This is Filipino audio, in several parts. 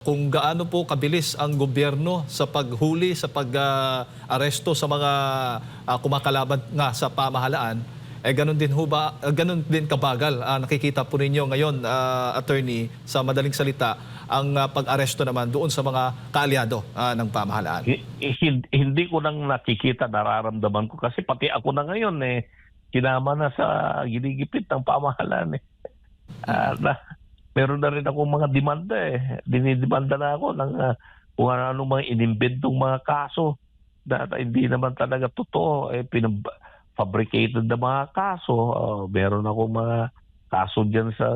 kung gaano po kabilis ang gobyerno sa paghuli, sa pag-aresto sa mga ah, kumakalaban nga sa pamahalaan, eh ganun din ho ba, ah, ganun din kabagal ah, nakikita po ninyo ngayon, ah, attorney, sa madaling salita, ang ah, pag-aresto naman doon sa mga kaalyado ah, ng pamahalaan. Hi- hin- hindi ko nang nakikita, nararamdaman ko kasi pati ako na ngayon eh, kinama na sa ginigipit ng pamahalaan eh. Ah, na, meron na rin ako mga demanda eh. Dinidemanda na ako ng ah, kung ano mga inimbentong mga kaso na, na hindi naman talaga totoo. Eh, pinab- fabricated na mga kaso. Ah, meron ako mga kaso dyan sa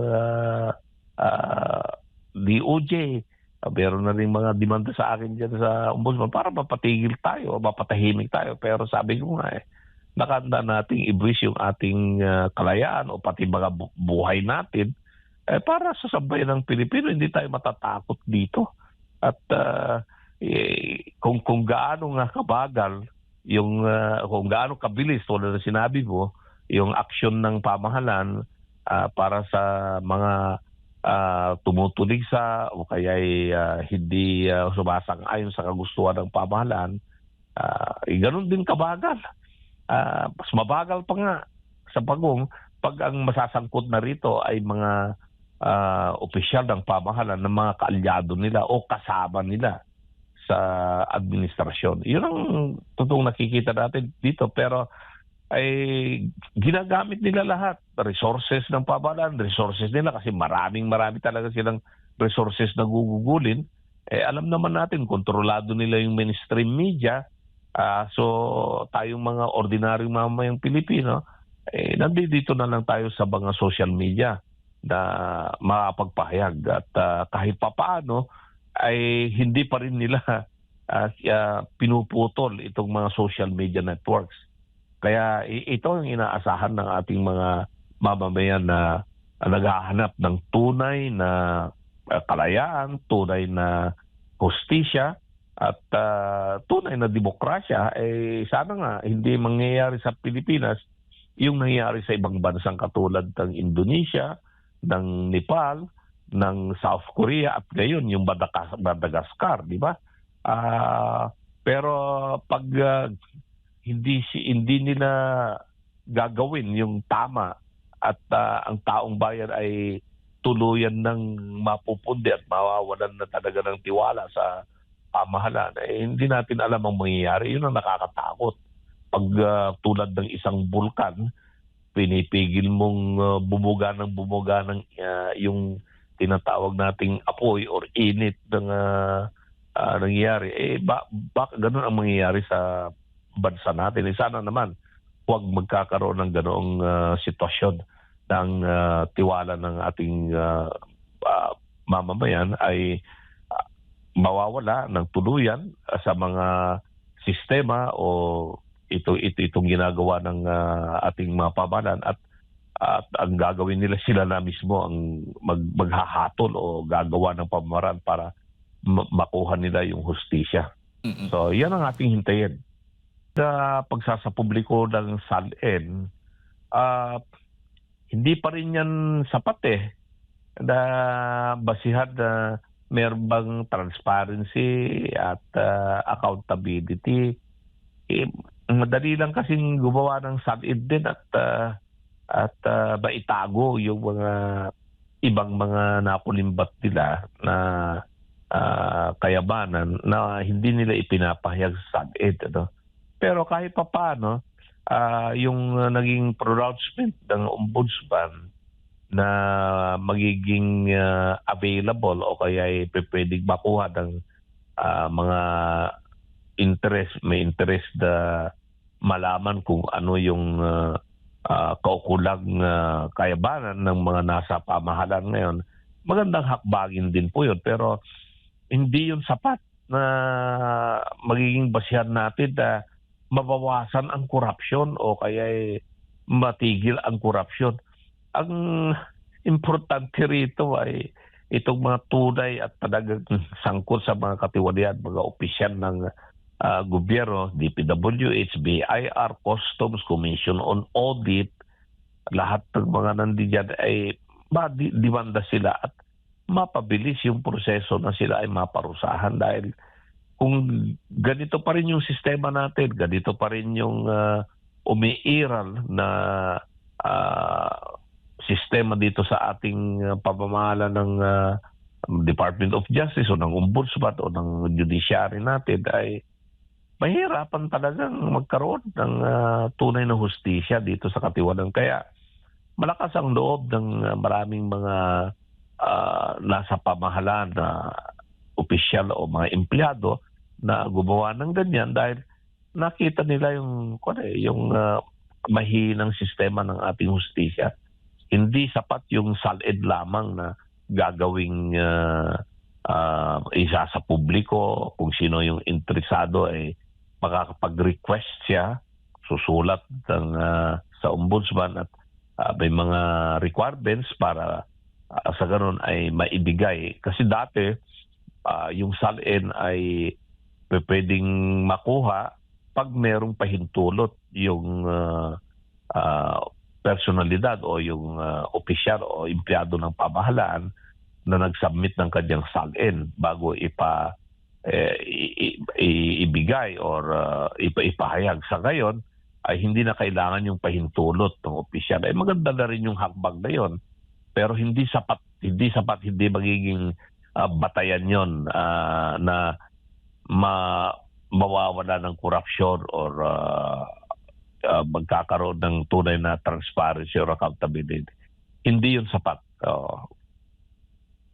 ah, DOJ. Ah, meron na rin mga demanda sa akin dyan sa ombudsman para mapatigil tayo, mapatahimik tayo. Pero sabi ko nga eh, nakanda nating ibris yung ating ah, kalayaan o pati mga bu- buhay natin eh, para sa sambayan ng Pilipino, hindi tayo matatakot dito. At ah, eh, kung, kung gaano nga kabagal, yung, ah, kung gaano kabilis, tulad na sinabi mo, yung aksyon ng pamahalan ah, para sa mga ah, tumutulig sa o kaya hindi ah, sumasang-ayon sa kagustuhan ng pamahalan, ah, eh, ganun din kabagal. Ah, mas mabagal pa nga sa pagong pag ang masasangkot na rito ay mga ah, opisyal ng pamahalan ng mga kaalyado nila o kasama nila sa administrasyon. Yun ang totoong nakikita natin dito. Pero ay ginagamit nila lahat. Resources ng pamahalaan, resources nila kasi maraming marami talaga silang resources na gugugulin. Eh, alam naman natin, kontrolado nila yung mainstream media. Ah, so, tayong mga ordinaryong mamayang Pilipino, eh, nandito na lang tayo sa mga social media na makapagpahayag. At ah, kahit papaano, ay hindi pa rin nila ah, pinuputol itong mga social media networks. Kaya ito ang inaasahan ng ating mga mamamayan na ah, naghahanap ng tunay na ah, kalayaan, tunay na hustisya at ah, tunay na demokrasya eh sana nga hindi mangyayari sa Pilipinas yung nangyayari sa ibang bansang katulad ng Indonesia, ng Nepal, ng South Korea at ngayon yung Madagas- Madagascar, di ba? Ah, pero pag ah, hindi hindi nila gagawin yung tama at ah, ang taong bayan ay tuluyan ng mapupundi at mawawalan na talaga ng tiwala sa pamahalaan, eh, hindi natin alam ang mangyayari. Yun ang nakakatakot. Pag ah, tulad ng isang bulkan, pinipigil mong ah, bumuga ng bumuga ng ah, yung tinatawag nating apoy or init ng ah, ah, nangyayari. Eh, ba, bak, ganun ang mangyayari sa bansa natin. Eh, sana naman huwag magkakaroon ng ganoong ah, sitwasyon ng ah, tiwala ng ating ah, ah, mamamayan ay ah, mawawala ng tuluyan sa mga sistema o ito ito itong ginagawa ng ah, ating mga pamahalaan at at ang gagawin nila sila na mismo ang mag, maghahatol o gagawa ng pamamaraan para ma- makuha nila yung hustisya. Mm-mm. So, yan ang ating hintayin. Sa pagsasapubliko ng SALN, ah, hindi pa rin yan sapat eh na basihan na meron bang transparency at ah, accountability. Eh, madali lang kasing gumawa ng SALN din at ah, at ah, maitago yung mga ibang mga nakulimbat nila na ah, kayabanan na hindi nila ipinapahayag sa SALN. Ano? Pero kahit pa paano, ah, yung naging pronouncement ng ombudsman na magiging ah, available o kaya ay pwedeng makuha ng ah, mga interest, may interest na malaman kung ano yung ah, ah, kaukulang ah, kayabanan ng mga nasa pamahalan ngayon. Magandang hakbangin din po yun. Pero hindi yun sapat na magiging basihan natin na mabawasan ang korupsyon o kaya ay matigil ang korupsyon. Ang importante rito ay itong mga tunay at talagang sangkot sa mga katiwalian, mga opisyal ng ah, gobyerno, DPWH, BIR, Customs, Commission on Audit, lahat ng mga nandiyan ay ma-demanda sila at mapabilis yung proseso na sila ay maparusahan dahil kung ganito pa rin yung sistema natin, ganito pa rin yung ah, umiiral na ah, sistema dito sa ating ah, pamamahala ng ah, Department of Justice o ng Ombudsman o ng Judiciary natin ay mahirapan talagang magkaroon ng ah, tunay na hustisya dito sa katiwanan. Kaya malakas ang loob ng ah, maraming mga ah, nasa pamahalaan na opisyal o mga empleyado na gumawa ng ganyan dahil nakita nila yung ano eh, yung ah, mahinang sistema ng ating hustisya. Hindi sapat yung salid lamang na gagawing ah, ah, isa sa publiko kung sino yung interesado ay makakapag-request siya susulat ng ah, sa ombudsman at ah, may mga requirements para ah, sa ganun ay maibigay. Kasi dati ah, yung salin ay pwedeng makuha pag merong pahintulot yung ah, ah, personalidad o yung ah, opisyal o empleyado ng pamahalaan na nag-submit ng kanyang salin bago ipa eh, i- i- ibigay or ah, ipa ipahayag sa ngayon ay hindi na kailangan yung pahintulot ng opisyal ay maganda na rin yung hakbang na yon pero hindi sapat hindi sapat hindi magiging ah, batayan yon ah, na ma mawawala ng corruption or ah, ah, magkakaroon ng tunay na transparency or accountability. Hindi yun sapat. Oh,